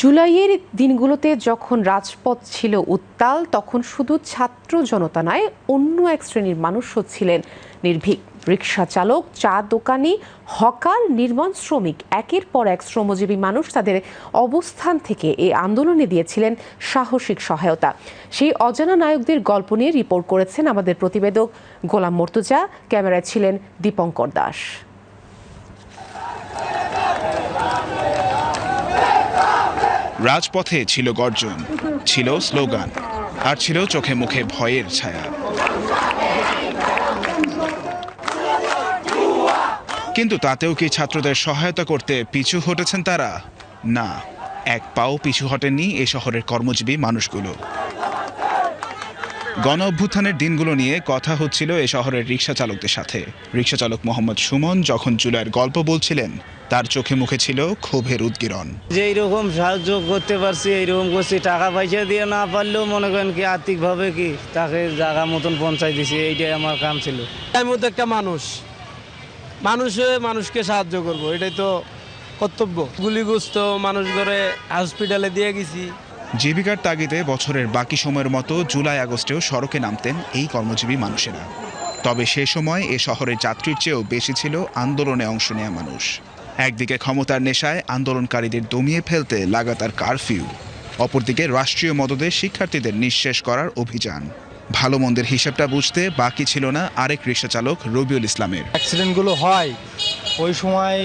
জুলাইয়ের দিনগুলোতে যখন রাজপথ ছিল উত্তাল, তখন শুধু ছাত্র জনতা নয়, অন্য এক শ্রেণির মানুষও ছিলেন নির্ভীক। রিক্সা চালক, চা দোকানি, হকার, নির্মাণ শ্রমিক, একের পর এক শ্রমজীবী মানুষ তাদের অবস্থান থেকে এই আন্দোলনে দিয়েছিলেন সাহসিক সহায়তা। সেই অজানা নায়কদের গল্প নিয়ে রিপোর্ট করেছেন আমাদের প্রতিবেদক গোলাম মর্তুজা। ক্যামেরায় ছিলেন দীপঙ্কর দাস। রাজপথে ছিল গর্জন, ছিল স্লোগান, আর ছিল চোখে মুখে ভয়ের ছায়া। কিন্তু তাতেও কি ছাত্রদের সহায়তা করতে পিছু হটেছেন তারা? না, এক পাও পিছু হটেননি এ শহরের কর্মজীবী মানুষগুলো। গণ অভ্যুত্থানের দিনগুলো নিয়ে কথা হচ্ছিল এ শহরের রিক্সা চালকদের সাথে। রিক্সা চালক মোহাম্মদ সুমন যখন জুলাইয়ের গল্প বলছিলেন তার চোখে মুখে ছিল ক্ষোভের উদ্গীরণ যে এইরকম সাহায্য করতে পারছি এইরকম করছি টাকা পয়সা দিয়ে না পারলেও মনে করেন কি আর্থিকভাবে কি তাকে জায়গা মতন পৌঁছাই দিছি এইটাই আমার কাম ছিল। আমি মতো একটা মানুষ। মানুষ হয়ে মানুষকে সাহায্য করব এটাই তো কর্তব্য। গুলিগ্রস্ত মানুষ করে হসপিটালে দিয়ে গেছি। জীবিকার তাগিদে বছরের বাকি সময়ের মতো জুলাই আগস্টেও সড়কে নামতেন এই কর্মজীবী মানুষেরা। তবে সে সময় এ শহরের যাত্রীর চেয়েও বেশি ছিল আন্দোলনে অংশ নেওয়া মানুষ। একদিকে ক্ষমতার নেশায় আন্দোলনকারীদের দমিয়ে ফেলতে লাগাতার কারফিউ, অপরদিকে রাষ্ট্রীয় মদদে শিক্ষার্থীদের নিঃশেষ করার অভিযান। ভালো মন্দের হিসেবটা বুঝতে বাকি ছিল না আরেক রিক্সা চালক রবিউল ইসলামের। অ্যাক্সিডেন্টগুলো হয়, ওই সময়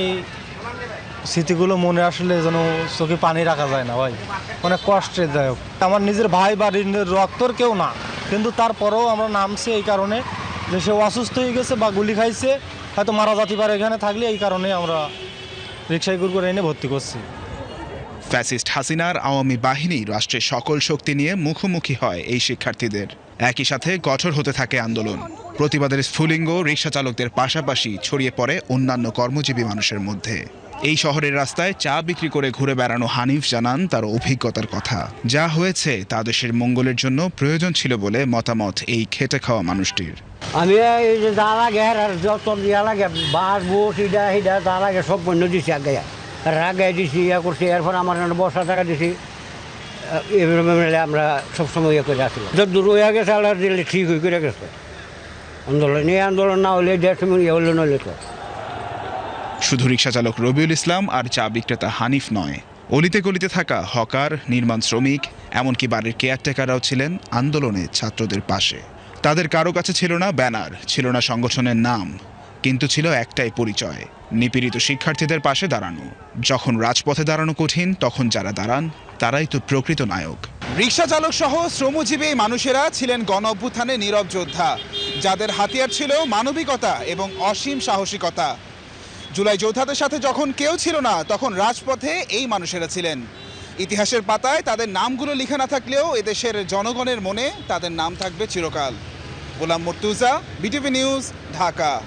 স্মৃতিগুলো মনে আসলে যেন চোখে পানি রাখা যায় না ভাই। অনেক কষ্টের দায়ক আমার নিজের ভাই বাড়ির রক্তর কেউ না। কিন্তু তারপরেও আমরা নামছি এই কারণে যে সে অসুস্থ হয়ে গেছে বা গুলি খাইছে, হয়তো মারা যাতে পারে। এখানে থাকলে এই কারণে আমরা রিক্সায় করে এনে ভর্তি করছি। ফ্যাসিস্ট হাসিনার আওয়ামী বাহিনী রাষ্ট্রের সকল শক্তি নিয়ে মুখোমুখি হয় এই শিক্ষার্থীদের। একই সাথে কঠোর হতে থাকে আন্দোলন। প্রতিবাদের স্ফুলিঙ্গ রিক্সা চালকদের পাশাপাশি ছড়িয়ে পড়ে অন্যান্য কর্মজীবী মানুষের মধ্যে। এই শহরের রাস্তায় চা বিক্রি করে ঘুরে বেড়ানো হানিফ জানান তার অভিজ্ঞতার কথা। যা হয়েছে তা দেশের মঙ্গলের জন্য প্রয়োজন ছিল বলে মতামত এই খেটে খাওয়া মানুষটির। আমি এই যে যা লাগে যত লাগে বাস বুট হিডা হিডা যা লাগে সব বন্য দিছি আগে। রাগাই দিছি, ইয়া করছি, এরপর আমার বসা টাকা দিছি। মিলে আমরা সবসময় ইয়ে করে আসলাম যত দূর হয়ে গেছে, আল্লাহ দিলে ঠিক হয়ে করে গেছে। আন্দোলন, এই আন্দোলন না হলে সময় ইয়ে হলে নইলে তো। শুধু রিক্সা চালক রবিউল ইসলাম আর চা বিক্রেতা হানিফ নয়। অলিতে গলিতে থাকা হকার, নির্মাণ শ্রমিক, এমনকি বাড়ির কেয়ারটেকাররাও ছিলেন আন্দোলনে ছাত্রদের পাশে। তাদের কারও কাছে ছিল না ব্যানার, ছিল না সংগঠনের নাম। কিন্তু ছিল একটাই পরিচয়, নিপীড়িত শিক্ষার্থীদের পাশে দাঁড়ানো। যখন রাজপথে দাঁড়ানো কঠিন, তখন যারা দাঁড়ান, তারাই তো প্রকৃত নায়ক। রিক্সা চালক সহ শ্রমজীবী মানুষেরা ছিলেন গণ অভ্যুত্থানে নীরব যোদ্ধা। যাদের হাতিয়ার ছিল মানবিকতা এবং অসীম সাহসিকতা। জুলাই যোদ্ধাদের সাথে যখন কেউ ছিল না, তখন রাজপথে এই মানুষেরা ছিলেন। ইতিহাসের পাতায় তাদের নামগুলো লেখা না থাকলেও এদেশের জনগণের মনে তাদের নাম থাকবে চিরকাল। Golam Mortuza, BTV news, Dhaka.